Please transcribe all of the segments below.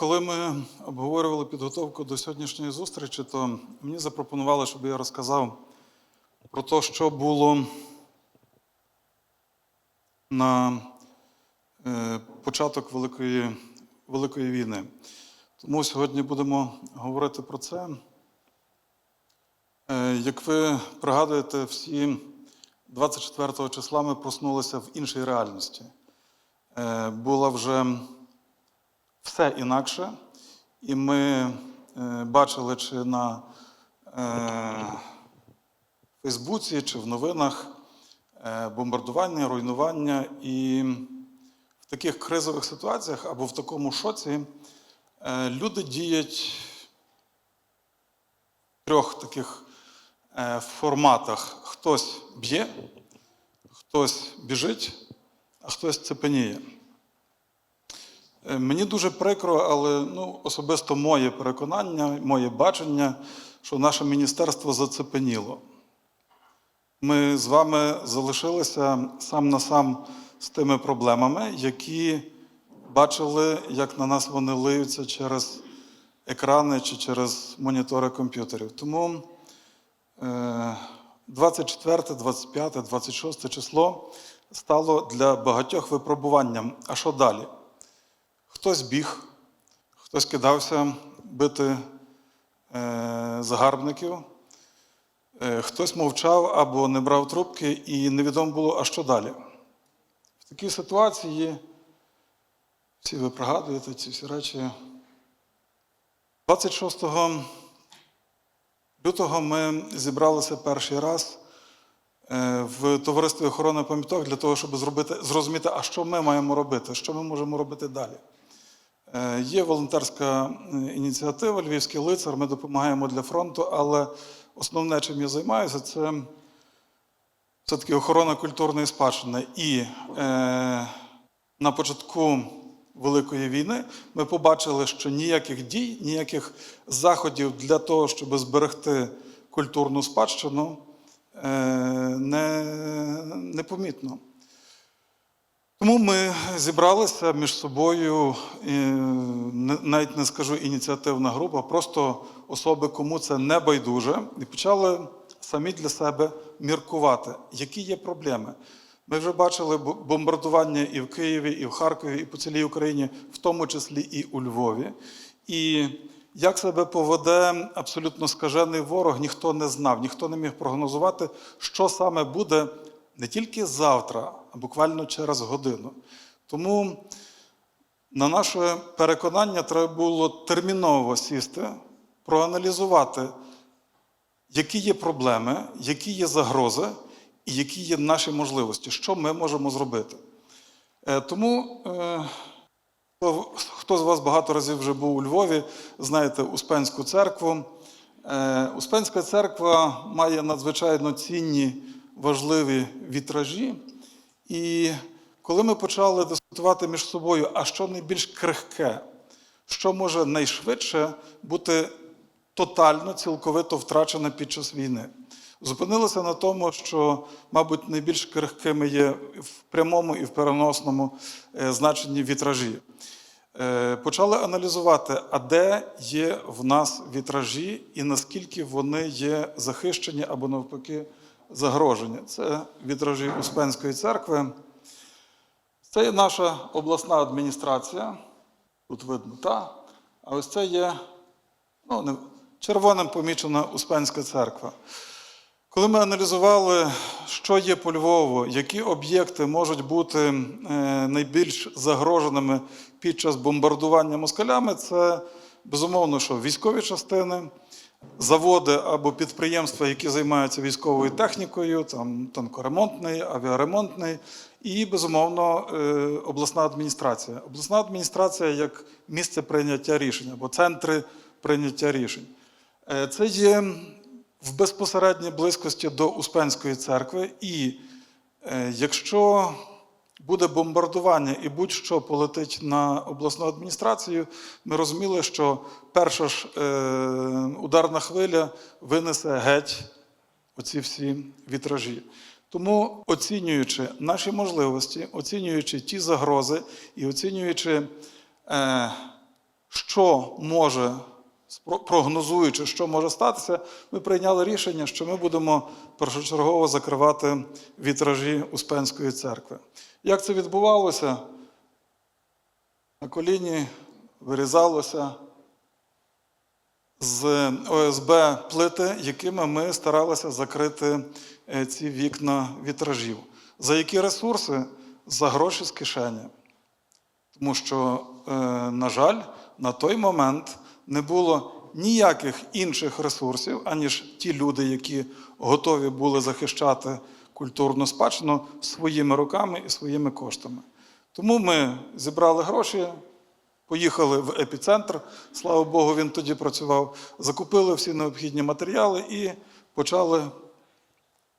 коли ми обговорювали підготовку до сьогоднішньої зустрічі, то мені запропонували, щоб я розказав про те, що було на е, початок Великої, Великої війни. Тому сьогодні будемо говорити про це. Е, Як ви пригадуєте, всі 24 числа ми проснулися в іншій реальності. Е, Була вже все інакше, і ми е, бачили, чи на е, Фейсбуці, чи в новинах е, бомбардування, руйнування. І в таких кризових ситуаціях або в такому шоці люди діють в трьох таких форматах: хтось б'є, хтось біжить, а хтось цепеніє. Е, Мені дуже прикро, але ну, особисто моє переконання, моє бачення, що наше міністерство зацепеніло. Ми з вами залишилися сам на сам з тими проблемами, які бачили, як на нас вони лиються через екрани чи через монітори комп'ютерів. Тому е, 24, 25, 26 число стало для багатьох випробуванням. А що далі? Хтось біг, хтось кидався бити е, загарбників, е, хтось мовчав або не брав трубки, і невідомо було, а що далі. В такій ситуації, всі ви пригадуєте ці всі речі. 26 лютого ми зібралися перший раз е, в товаристві охорони пам'яток для того, щоб зробити, зрозуміти, а що ми маємо робити, що ми можемо робити далі. Е, Є волонтерська е, ініціатива Львівський лицар, ми допомагаємо для фронту, але основне, чим я займаюся, це все-таки охорона культурної спадщини. І е, на початку Великої війни ми побачили, що ніяких дій, ніяких заходів для того, щоб зберегти культурну спадщину, е, не, непомітно. Тому ми зібралися між собою, навіть не скажу ініціативна група, просто особи, кому це не байдуже, і почали самі для себе міркувати, які є проблеми. Ми вже бачили бомбардування і в Києві, і в Харкові, і по цілій Україні, в тому числі і у Львові. І як себе поведе абсолютно скажений ворог, ніхто не знав, ніхто не міг прогнозувати, що саме буде не тільки завтра, а буквально через годину. Тому, на наше переконання, треба було терміново сісти, проаналізувати, які є проблеми, які є загрози і які є наші можливості, що ми можемо зробити. Е, Тому е, хто- з вас багато разів вже був у Львові, знаєте Успенську церкву. Е, Успенська церква має надзвичайно цінні, важливі вітражі. І коли ми почали дискутувати між собою, а що найбільш крихке, що може найшвидше бути тотально, цілковито втрачене під час війни, зупинилися на тому, що, мабуть, найбільш крихкими є в прямому і в переносному е, значенні вітражі. Е, Почали аналізувати, а де є в нас вітражі і наскільки вони є захищені або навпаки загрожені. Це вітражі Успенської церкви. Це є наша обласна адміністрація. Тут видно, та. А ось це є ну, червоним помічена Успенська церква. Коли ми аналізували, що є по Львову, які об'єкти можуть бути е, найбільш загроженими під час бомбардування москалями, це безумовно, що військові частини, заводи або підприємства, які займаються військовою технікою, там танкоремонтний, авіаремонтний, і, безумовно, е, обласна адміністрація. Обласна адміністрація як місце прийняття рішень або центри прийняття рішень. Е, Це є в безпосередній близькості до Успенської церкви, і е, якщо буде бомбардування і будь-що полетить на обласну адміністрацію, ми розуміли, що перша ж е, ударна хвиля винесе геть оці всі вітражі. Тому, оцінюючи наші можливості, оцінюючи ті загрози і оцінюючи е, що може, прогнозуючи, що може статися, ми прийняли рішення, що ми будемо першочергово закривати вітражі Успенської церкви. Як це відбувалося? На коліні вирізалося з ОСБ плити, якими ми старалися закрити е, ці вікна вітражів. За які ресурси? За гроші з кишені. Тому що, е, на жаль, на той момент не було ніяких інших ресурсів, аніж ті люди, які готові були захищати культурну спадщину своїми руками і своїми коштами. Тому ми зібрали гроші, поїхали в епіцентр. Слава Богу, він тоді працював. Закупили всі необхідні матеріали і почали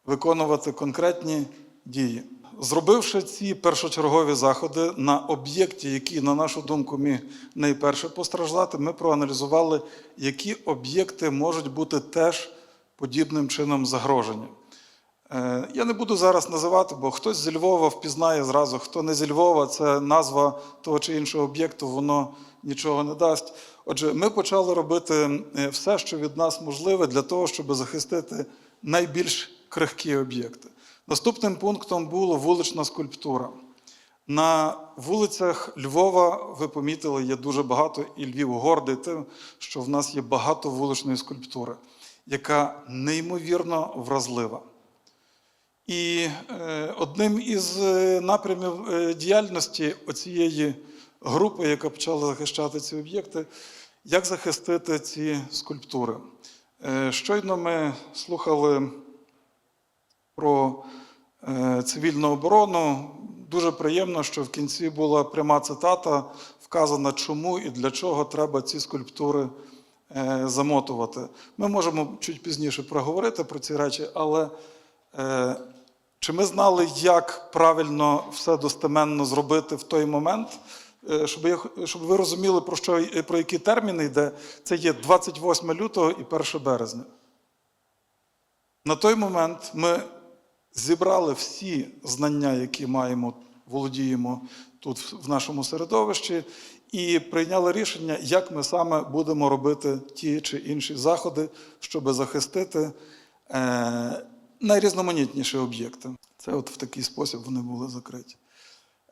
виконувати конкретні дії. Зробивши ці першочергові заходи на об'єкті, який, на нашу думку, міг найперше постраждати, ми проаналізували, які об'єкти можуть бути теж подібним чином загрожені. Е, Я не буду зараз називати, бо хтось зі Львова впізнає зразу, хто не зі Львова, це назва того чи іншого об'єкту, воно нічого не дасть. Отже, ми почали робити е, все, що від нас можливе, для того, щоб захистити найбільш крихкі об'єкти. Наступним пунктом було вулична скульптура. На вулицях Львова, ви помітили, є дуже багато, і Львів гордий тим, що в нас є багато вуличної скульптури, яка неймовірно вразлива. І е, одним із е, напрямів е, діяльності оцієї групи, яка почала захищати ці об'єкти, як захистити ці скульптури. Щойно ми слухали про цивільну оборону. Дуже приємно, що в кінці була пряма цитата, вказана, чому і для чого треба ці скульптури е, замотувати. Ми можемо чуть пізніше проговорити про ці речі, але е, чи ми знали, як правильно все достеменно зробити в той момент? Е, Щоб, я, щоб ви розуміли, про, що, про які терміни йде, це є 28 лютого і 1 березня. На той момент ми зібрали всі знання, які маємо, володіємо тут в нашому середовищі, і прийняли рішення, як ми саме будемо робити ті чи інші заходи, щоб захистити е, найрізноманітніші об'єкти. Це от в такий спосіб вони були закриті.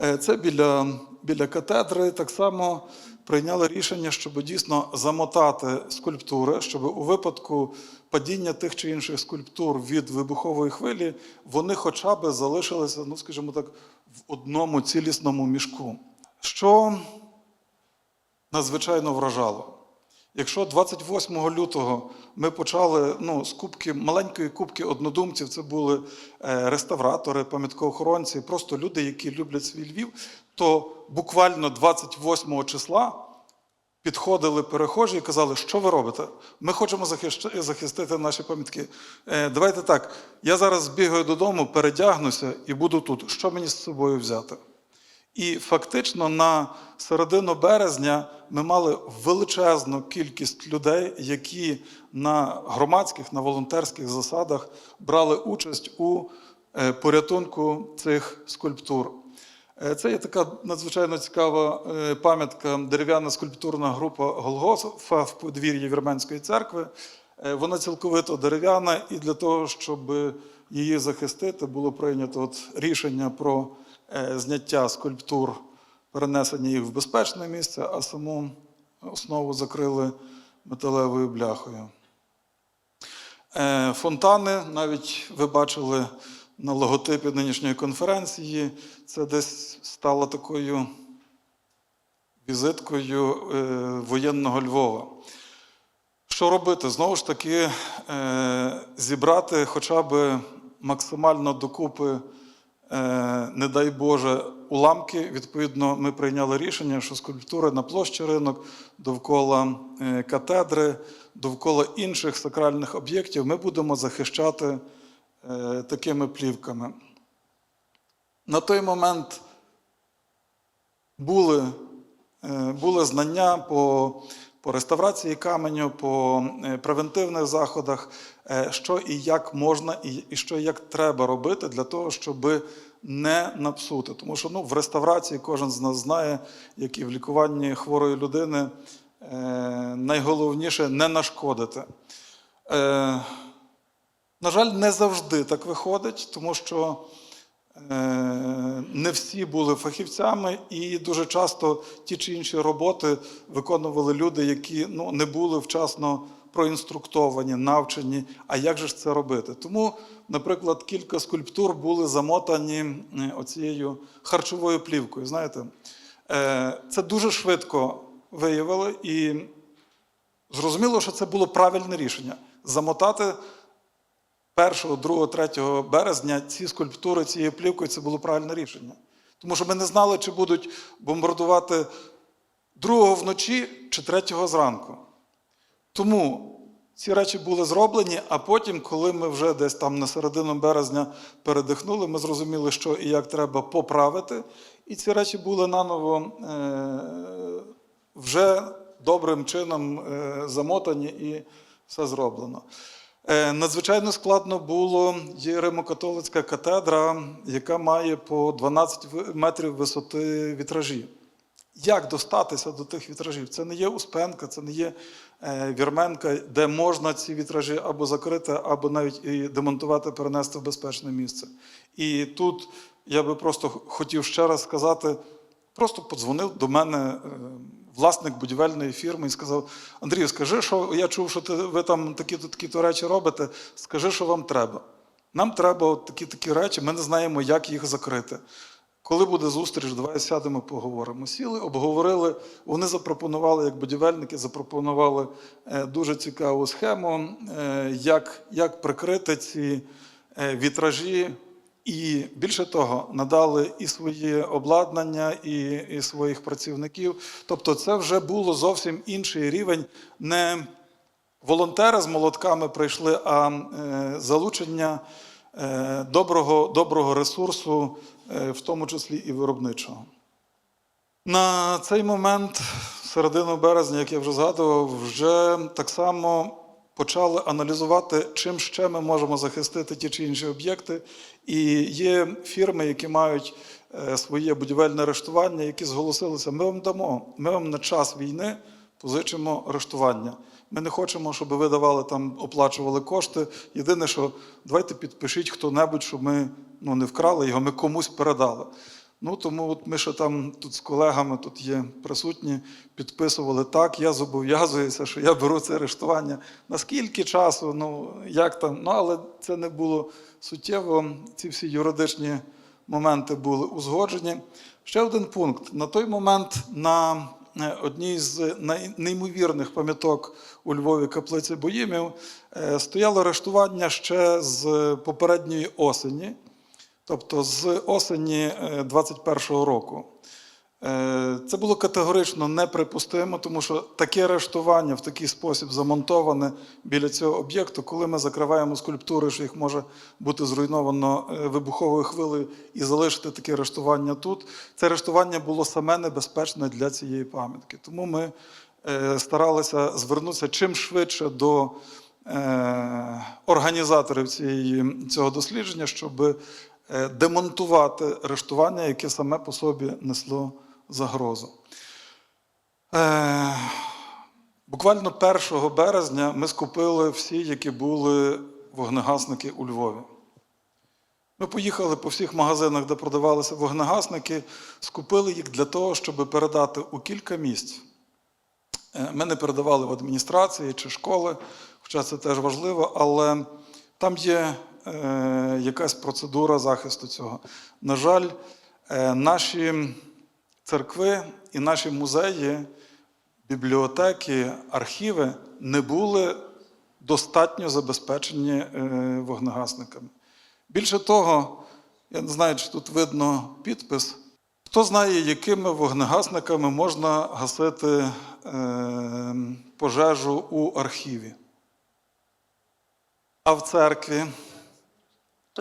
Е, Це біля, біля катедри так само прийняли рішення, щоб дійсно замотати скульптури, щоб у випадку падіння тих чи інших скульптур від вибухової хвилі вони хоча б залишилися, ну скажімо так, в одному цілісному мішку. Що надзвичайно вражало. Якщо 28 лютого ми почали ну, з кубки, маленької кубки однодумців, це були е, реставратори, пам'яткоохоронці, просто люди, які люблять свій Львів, то буквально 28 числа підходили перехожі і казали, що ви робите? Ми хочемо захистити наші пам'ятки. Е, давайте так, я зараз збігаю додому, передягнуся і буду тут. Що мені з собою взяти? І фактично на середину березня ми мали величезну кількість людей, які на громадських, на волонтерських засадах брали участь у е, порятунку цих скульптур. Е, Це є така надзвичайно цікава е, пам'ятка, дерев'яна скульптурна група Голгофа в подвір'ї Вірменської церкви. Вона цілковито дерев'яна, і для того, щоб її захистити, було прийнято от рішення про зняття скульптур, перенесення їх в безпечне місце, а саму основу закрили металевою бляхою. Е, Фонтани, навіть ви бачили на логотипі нинішньої конференції, це десь стало такою візиткою е, воєнного Львова. Що робити? Знову ж таки, е, зібрати хоча б максимально докупи, е, не дай Боже, уламки. Відповідно, ми прийняли рішення, що скульптури на площі ринок довкола е, катедри, довкола інших сакральних об'єктів ми будемо захищати е, такими плівками. На той момент були, е, були знання по, по реставрації каменю, по е, превентивних заходах, е, що і як можна, і, що і як треба робити для того, щоб не напсути. Тому що ну, в реставрації кожен з нас знає, як і в лікуванні хворої людини, е, найголовніше не нашкодити. На жаль, не завжди так виходить, тому що не всі були фахівцями, і дуже часто ті чи інші роботи виконували люди, які ну, не були вчасно проінструктовані, навчені. А як же ж це робити? Тому, наприклад, кілька скульптур були замотані е, оцією харчовою плівкою. Знаєте, Е, це дуже швидко виявили, і зрозуміло, що це було правильне рішення замотати 1, 2, 3 березня ці скульптури цією плівкою це було правильне рішення. Тому що ми не знали, чи будуть бомбардувати 2 вночі чи 3 зранку. Тому ці речі були зроблені, а потім, коли ми вже десь там на середину березня передихнули, ми зрозуміли, що і як треба поправити. І ці речі були наново е, вже добрим чином е, замотані і все зроблено. Е, Надзвичайно складно було є Римо-католицька катедра, яка має по 12 метрів висоти вітражі. Як достатися до тих вітражів? Це не є Успенка, це не є е, Вірменка, де можна ці вітражі або закрити, або навіть і демонтувати, перенести в безпечне місце. І тут я би просто хотів ще раз сказати: просто подзвонив до мене е, власник будівельної фірми і сказав: Андрію, скажи, що я чув, що ти, ви там такі-то такі-то речі робите. Скажи, що вам треба. Нам треба такі такі речі, ми не знаємо, як їх закрити. Коли буде зустріч, давай сядемо, поговоримо. Сіли, обговорили. Вони запропонували, як будівельники, запропонували е, дуже цікаву схему, е, як, як прикрити ці е, вітражі. І більше того, надали і своє обладнання, і, і своїх працівників. Тобто, це вже було зовсім інший рівень. Не волонтери з молотками прийшли, а е, залучення е, доброго, доброго ресурсу, е, в тому числі і виробничого. На цей момент, середину березня, як я вже згадував, вже так само почали аналізувати, чим ще ми можемо захистити ті чи інші об'єкти. І є фірми, які мають е, своє будівельне арештування, які зголосилися: ми вам дамо, ми вам на час війни позичимо арештування. Ми не хочемо, щоб ви давали там, оплачували кошти. Єдине, що давайте підпишіть хто-небудь, щоб ми ну, не вкрали його, ми комусь передали. Ну тому от ми ще там тут з колегами тут є присутні, підписували так. Я зобов'язуюся, що я беру це арештування. Наскільки часу, ну як там, ну але це не було суттєво. Ці всі юридичні моменти були узгоджені. Ще один пункт. На той момент на е, одній з неймовірних пам'яток у Львові каплиці Боїмів е, стояло арештування ще з попередньої осені. Тобто з осені 21-го року. Е, Це було категорично неприпустимо, тому що таке арештування в такий спосіб замонтоване біля цього об'єкту, коли ми закриваємо скульптури, що їх може бути зруйновано е, вибуховою хвилею і залишити таке арештування тут. Це арештування було саме небезпечне для цієї пам'ятки. Тому ми е, старалися звернутися чим швидше до е, організаторів цієї, цього дослідження, щоб е, демонтувати арештування, яке саме по собі несло загрозу. Е, Буквально 1 березня ми скупили всі, які були вогнегасники у Львові. Ми поїхали по всіх магазинах, де продавалися вогнегасники, скупили їх для того, щоб передати у кілька місць. Е, Ми не передавали в адміністрації чи школи, хоча це теж важливо, але там є е, якась процедура захисту цього. На жаль, е, наші церкви і наші музеї, бібліотеки, архіви не були достатньо забезпечені е, вогнегасниками. Більше того, я не знаю, чи тут видно підпис. Хто знає, якими вогнегасниками можна гасити е, пожежу у архіві? А в церкві?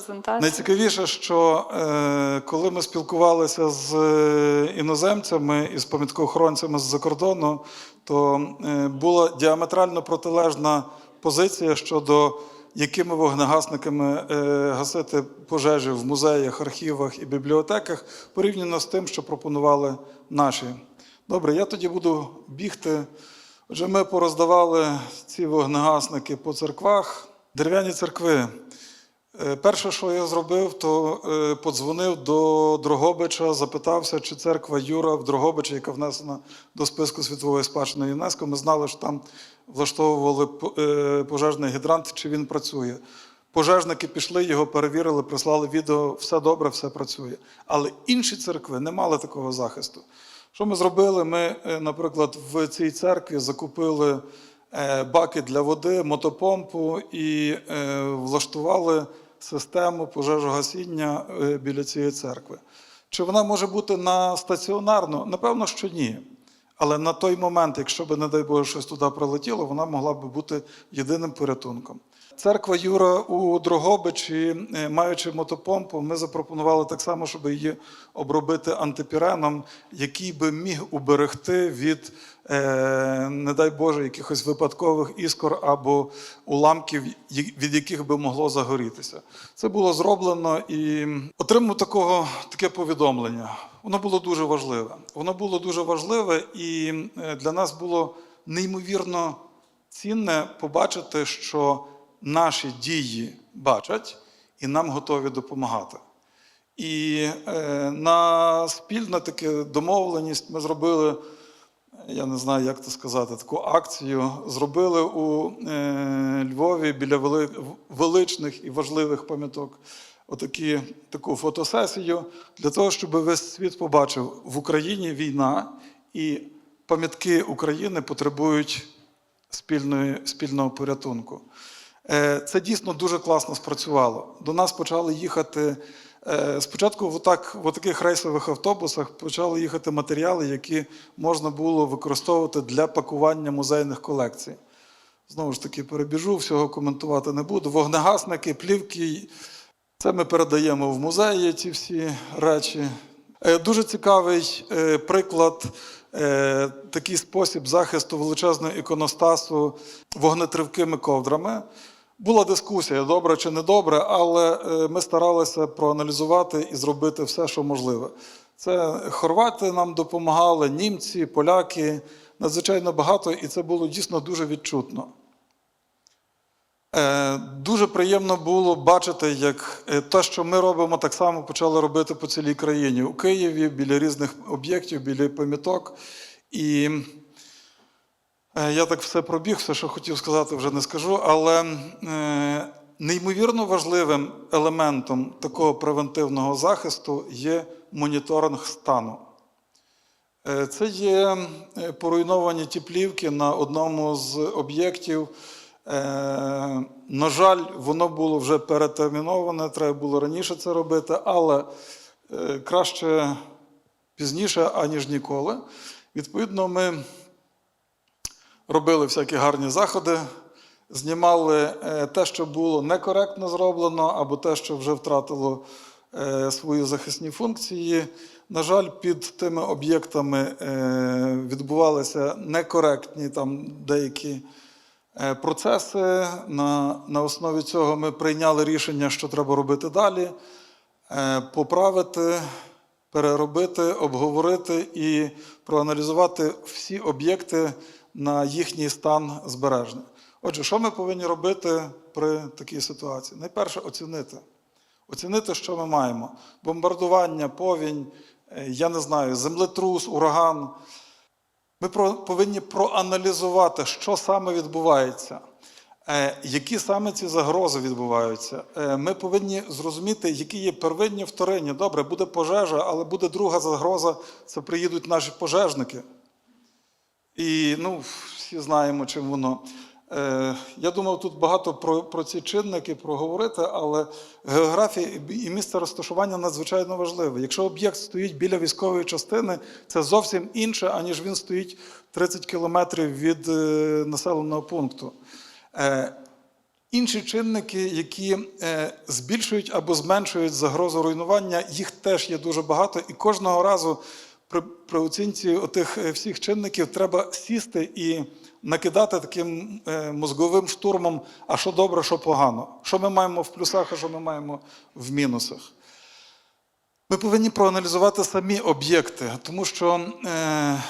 Презентації. Найцікавіше, що е, коли ми спілкувалися з е, іноземцями і з пам'яткоохоронцями з-за кордону, то е, була діаметрально протилежна позиція щодо якими вогнегасниками е, гасити пожежі в музеях, архівах і бібліотеках порівняно з тим, що пропонували наші. Добре, я тоді буду бігти Отже, ми пороздавали ці вогнегасники по церквах. Дерев'яні церкви. Е, Перше, що я зробив, то е, подзвонив до Дрогобича, запитався, чи церква Юра в Дрогобичі, яка внесена до списку світової спадщини ЮНЕСКО. Ми знали, що там влаштовували е, пожежний гідрант, чи він працює. Пожежники пішли, його перевірили, прислали відео, все добре, все працює. Але інші церкви не мали такого захисту. Що ми зробили? Ми, наприклад, в цій церкві закупили баки для води, мотопомпу і е, влаштували систему пожежогасіння е, біля цієї церкви. Чи вона може бути на стаціонарну? Напевно, що ні. Але на той момент, якщо б, не дай Боже, щось туди прилетіло, вона могла б бути єдиним порятунком. Церква Юра у Дрогобичі, е, маючи мотопомпу, ми запропонували так само, щоб її обробити антипіреном, який би міг уберегти від, е, не дай Боже, якихось випадкових іскор або уламків, від яких би могло загорітися. Це було зроблено і отримав такого таке повідомлення. Воно було дуже важливе. Воно було дуже важливе, і е, для нас було неймовірно цінне побачити, що наші дії бачать і нам готові допомагати. І е, на спільну таке домовленість ми зробили, я не знаю, як це сказати, таку акцію. Зробили у е, Львові біля вели, величних і важливих пам'яток отакі, таку фотосесію для того, щоб весь світ побачив, в Україні війна і пам'ятки України потребують спільної, спільного порятунку. Е, Це дійсно дуже класно спрацювало. До нас почали їхати. е, Спочатку в, отак, в таких рейсових автобусах почали їхати матеріали, які можна було використовувати для пакування музейних колекцій. Знову ж таки, перебіжу, всього коментувати не буду. Вогнегасники, плівки. Це ми передаємо в музеї ці всі речі. Е, Дуже цікавий приклад, такий спосіб захисту величезного іконостасу вогнетривкими ковдрами. Була дискусія, добре чи не добре, але е, ми старалися проаналізувати і зробити все, що можливе. Це хорвати нам допомагали, німці, поляки, надзвичайно багато, і це було дійсно дуже відчутно. Е, Дуже приємно було бачити, як е, те, що ми робимо, так само почали робити по цілій країні. У Києві, біля різних об'єктів, біля пам'яток. І я так все пробіг, все, що хотів сказати, вже не скажу. Але е, неймовірно важливим елементом такого превентивного захисту є моніторинг стану. Е, Це є е, поруйновані ті плівки на одному з об'єктів. Е, На жаль, воно було вже перетерміноване, треба було раніше це робити, але е, краще пізніше, аніж ніколи. Відповідно, ми робили всякі гарні заходи, знімали е, те, що було некоректно зроблено, або те, що вже втратило е, свої захисні функції. На жаль, під тими об'єктами е, відбувалися некоректні там деякі процеси. На, на основі цього ми прийняли рішення, що треба робити далі, поправити, переробити, обговорити і проаналізувати всі об'єкти на їхній стан збереження. Отже, що ми повинні робити при такій ситуації? Найперше оцінити. Оцінити, що ми маємо: бомбардування, повінь, е, я не знаю, землетрус, ураган. Ми повинні проаналізувати, що саме відбувається, е, які саме ці загрози відбуваються. Е, Ми повинні зрозуміти, які є первинні вторинні. Добре, буде пожежа, але буде друга загроза це приїдуть наші пожежники. І ну, всі знаємо, чим воно. Е, я думав, тут багато про, про ці чинники проговорити, але географія і- місце розташування надзвичайно важливе. Якщо об'єкт стоїть біля військової частини, це зовсім інше, аніж він стоїть 30 кілометрів від е, населеного пункту. Е, Інші чинники, які е, збільшують або зменшують загрозу руйнування, їх теж є дуже багато, і кожного разу при, при оцінці отих е, всіх чинників треба сісти і накидати таким е, мозговим штурмом, а що добре, що погано, що ми маємо в плюсах, а що ми маємо в мінусах. Ми повинні проаналізувати самі об'єкти, тому що е,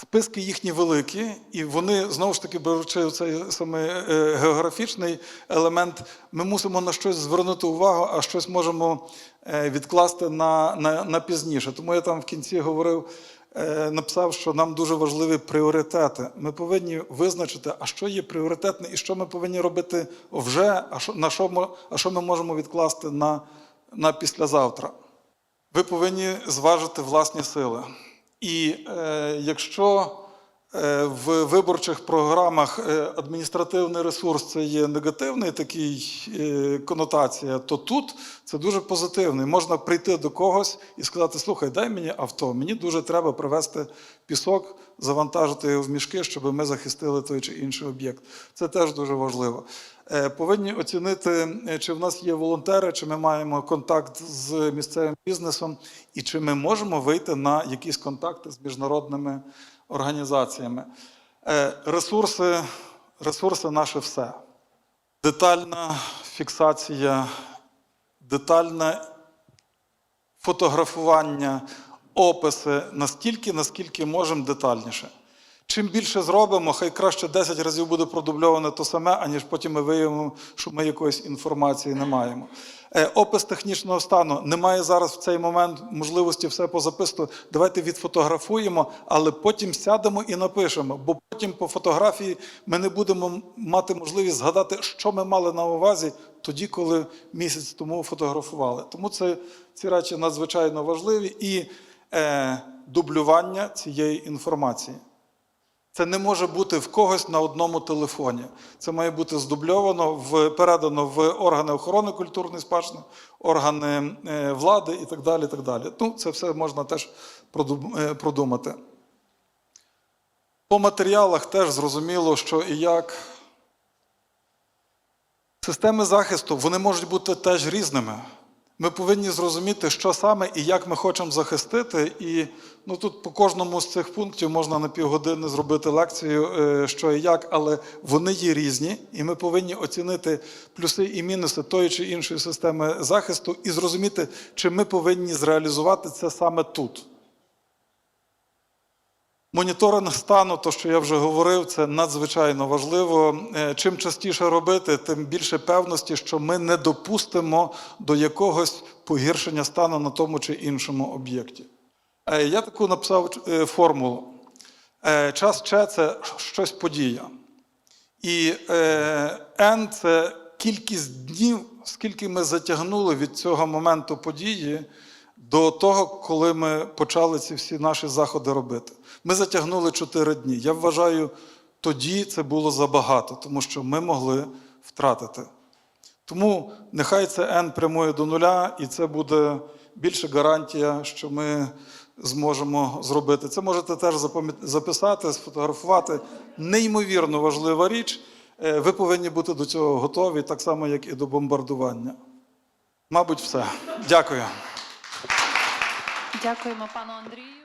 Списки їхні великі, і вони знову ж таки беручи цей саме географічний елемент, ми мусимо на щось звернути увагу, а щось можемо е, відкласти на, на, на пізніше. Тому я там в кінці говорив, е, написав, що нам дуже важливі пріоритети. Ми повинні визначити, а що є пріоритетне, і що ми повинні робити вже, а що, на що, ми- а що ми можемо відкласти на, на післязавтра. Ви повинні зважити власні сили. І е, якщо е, в виборчих програмах е, адміністративний ресурс це є негативний такий е, конотація, то тут це дуже позитивний. Можна прийти до когось і сказати: слухай, дай мені авто, мені дуже треба привезти пісок, завантажити його в мішки, щоб ми захистили той чи інший об'єкт. Це теж дуже важливо. Е, Повинні оцінити, е, чи в нас є волонтери, чи ми маємо контакт з місцевим бізнесом, і чи ми можемо вийти на якісь контакти з міжнародними організаціями. Е, Ресурси, ресурси наше все. Детальна фіксація, детальне фотографування, описи настільки, наскільки можемо детальніше. Чим більше зробимо, хай краще 10 разів буде продубльоване то саме, аніж потім ми виявимо, що ми якоїсь інформації не маємо. Е, опис технічного стану. Немає зараз в цей момент можливості все позаписувати. Давайте відфотографуємо, але потім сядемо і напишемо. Бо потім по фотографії ми не будемо мати можливість згадати, що ми мали на увазі тоді, коли місяць тому фотографували. Тому це, ці речі надзвичайно важливі і е, дублювання цієї інформації. Це не може бути в когось на одному телефоні. Це має бути здубльовано, в, передано в органи охорони культурної спадщини, органи е, влади і так далі. Так далі. Ну, це все можна теж е, продумати. По матеріалах теж зрозуміло, що і як. Системи захисту вони можуть бути теж різними. Ми повинні зрозуміти, що саме і як ми хочемо захистити. І ну, тут по кожному з цих пунктів можна на півгодини зробити лекцію, е, що і як, але вони є різні, і ми повинні оцінити плюси і мінуси тої чи іншої системи захисту і зрозуміти, чи ми повинні зреалізувати це саме тут. Моніторинг стану, то що я вже говорив, це надзвичайно важливо. Е, Чим частіше робити, тим більше певності, що ми не допустимо до якогось погіршення стану на тому чи іншому об'єкті. Е, Я таку написав е, формулу. Час Ч це щось подія. І N це кількість днів, скільки ми затягнули від цього моменту події до того, коли ми почали ці всі наші заходи робити. Ми затягнули 4 дні. Я вважаю, тоді це було забагато, тому що ми могли втратити. Тому нехай це N прямує до нуля, і це буде більше гарантія, що ми зможемо зробити. Це можете теж записати, сфотографувати. Неймовірно важлива річ. Е, Ви повинні бути до цього готові, так само, як і до бомбардування. Мабуть, все. Дякую. Дякуємо пану Андрію.